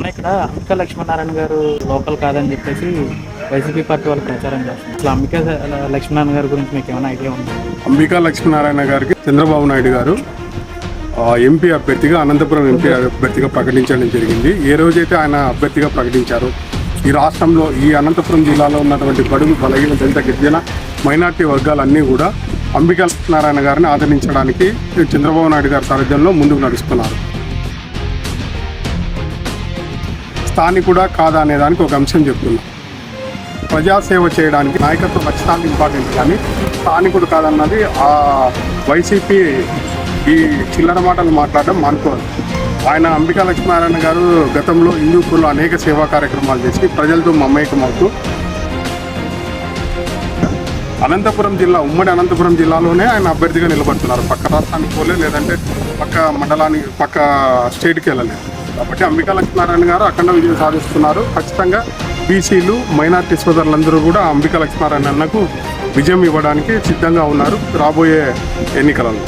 మన ఇక్కడ అంబికా లక్ష్మీనారాయణ గారు లోకల్ కాదని చెప్పేసి వైసీపీ పార్టీ వాళ్ళు ప్రచారం చేస్తున్నారు. అసలు అంబికా లక్ష్మీనారాయణ గారి గురించి మీకు ఏమైనా ఐడియా ఉందా? అంబికా లక్ష్మీనారాయణ గారికి చంద్రబాబు నాయుడు గారు ఎంపీ అభ్యర్థిగా అనంతపురం ఎంపీ అభ్యర్థిగా ప్రకటించడం జరిగింది. ఏ రోజైతే ఆయన అభ్యర్థిగా ప్రకటించారో ఈ రాష్ట్రంలో ఈ అనంతపురం జిల్లాలో ఉన్నటువంటి బడుగు బలహీన దళిత గిరిజన మైనార్టీ వర్గాలన్నీ కూడా అంబికా లక్ష్మీనారాయణ గారిని ఆదరించడానికి చంద్రబాబు నాయుడు గారి సారథ్యంలో ముందుకు నడుస్తున్నారు. స్థానికుడా కాదా అనే దానికి ఒక అంశం చెప్తున్నా. ప్రజాసేవ చేయడానికి నాయకత్వం ఖచ్చితంగా ఇంపార్టెంట్ కానీ స్థానికుడు కాదన్నది ఆ వైసీపీ ఈ చిల్లర మాటలు మాట్లాడడం మానుకోవాలి ఆయన అంబికా లక్ష్మీనారాయణ గారు గతంలో హిందూపూర్లో అనేక సేవా కార్యక్రమాలు చేసి ప్రజలతో మమేకమవుతూ అనంతపురం జిల్లా ఉమ్మడి అనంతపురం జిల్లాలోనే ఆయన అభ్యర్థిగా నిలబడుతున్నారు. పక్క రాష్ట్రానికి పోలే లేదంటే పక్క మండలానికి పక్క స్టేట్కి వెళ్ళలేదు. కాబట్టి అంబికా లక్ష్మీనారాయణ గారు అఖండ విజయం సాధిస్తున్నారు. ఖచ్చితంగా బీసీలు మైనార్టీ సోదరులందరూ కూడా అంబికా లక్ష్మీనారాయణ అన్నకు విజయం ఇవ్వడానికి సిద్ధంగా ఉన్నారు రాబోయే ఎన్నికలలో.